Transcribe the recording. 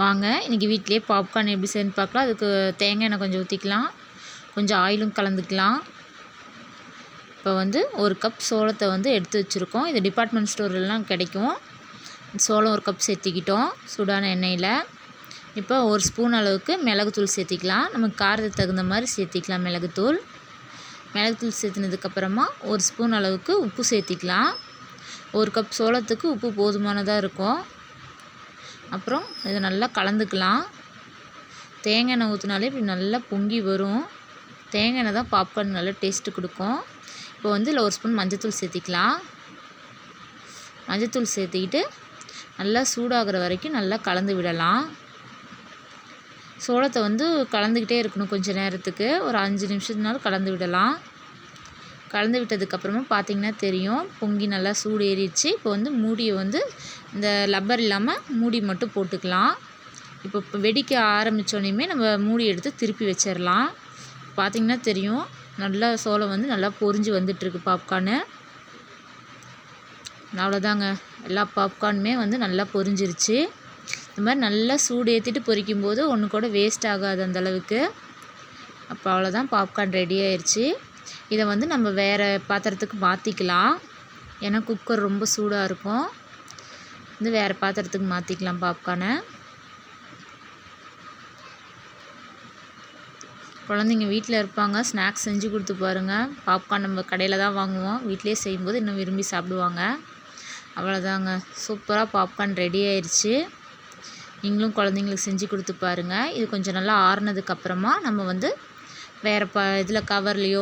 வாங்க. இன்றைக்கி வீட்டிலே பாப்கார்ன் எப்படி சேர்ந்து பார்க்கலாம். அதுக்கு தேங்காய் எண்ணெய் கொஞ்சம் ஊற்றிக்கலாம் கொஞ்சம் ஆயிலும் கலந்துக்கலாம். இப்போ வந்து ஒரு கப் சோளத்தை வந்து எடுத்து வச்சுருக்கோம். இது டிபார்ட்மெண்ட் ஸ்டோர்லாம் கிடைக்கும். சோளம் ஒரு கப் சேர்த்திக்கிட்டோம் சூடான எண்ணெயில். இப்போ ஒரு ஸ்பூன் அளவுக்கு மிளகுத்தூள் சேர்த்திக்கலாம். நமக்கு காரத்துக்கு தகுந்த மாதிரி சேர்த்திக்கலாம் மிளகுத்தூள். மிளகுத்தூள் சேர்த்துனதுக்கப்புறமா ஒரு ஸ்பூன் அளவுக்கு உப்பு சேர்த்திக்கலாம். ஒரு கப் சோளத்துக்கு உப்பு போதுமானதாக இருக்கும். அப்புறம் இதை நல்லா கலந்துக்கலாம். தேங்காய் எண்ணெய் ஊற்றினாலே இப்படி நல்லா பொங்கி வரும். தேங்காய் எண்ணெய் தான் பாப்கார்ன் நல்லா டேஸ்ட்டு கொடுக்கும். இப்போ வந்து இதில் ஒரு ஸ்பூன் மஞ்சத்தூள் சேர்த்திக்கலாம். மஞ்சத்தூள் சேர்த்திக்கிட்டு நல்லா சூடாகிற வரைக்கும் நல்லா கலந்து விடலாம். சோளத்தை வந்து கலந்துக்கிட்டே இருக்கணும் கொஞ்சம் நேரத்துக்கு. ஒரு அஞ்சு நிமிஷத்துனாலும் கலந்து விடலாம். கலந்து விட்டதுக்கப்புறமா பார்த்திங்கன்னா தெரியும். பொங்கி நல்லா சூடு ஏறிடுச்சு இப்போ வந்து மூடியை வந்து இந்த லப்பர் இல்லாமல் மூடி மட்டும் போட்டுக்கலாம். இப்போ வெடிக்க ஆரம்பித்தோடனையுமே நம்ம மூடி எடுத்து திருப்பி வச்சிடலாம். பார்த்திங்கன்னா தெரியும். நல்லா சோளம் வந்து நல்லா பொரிஞ்சு வந்துட்டுருக்கு பாப்கார்னு. அவ்வளோதாங்க எல்லா பாப்கார்னுமே வந்து நல்லா பொரிஞ்சிருச்சு இந்த மாதிரி நல்லா சூடு ஏற்றிட்டு பொரிக்கும் போது ஒன்று கூட வேஸ்ட் ஆகாது அந்தளவுக்கு அப்போ அவ்வளோதான் பாப்கார்ன் ரெடி ஆயிடுச்சு இதை வந்து நம்ம வேறு பாத்திரத்துக்கு மாற்றிக்கலாம் ஏன்னா குக்கர் ரொம்ப சூடாக இருக்கும். வந்து வேறு பாத்திரத்துக்கு மாற்றிக்கலாம் பாப்கார்னை குழந்தைங்க வீட்டில் இருப்பாங்க. ஸ்நாக்ஸ் செஞ்சு கொடுத்து பாருங்கள் பாப்கார்ன் நம்ம கடையில் தான் வாங்குவோம். வீட்டிலே செய்யும்போது இன்னும் விரும்பி சாப்பிடுவாங்க. அவ்வளோதாங்க சூப்பராக பாப்கார்ன் ரெடி ஆயிடுச்சு நீங்களும் குழந்தைங்களுக்கு செஞ்சு கொடுத்து பாருங்கள் இது கொஞ்சம் நல்லா ஆறுனதுக்கப்புறமா நம்ம வந்து வேறு ப இதில் கவர்லேயோ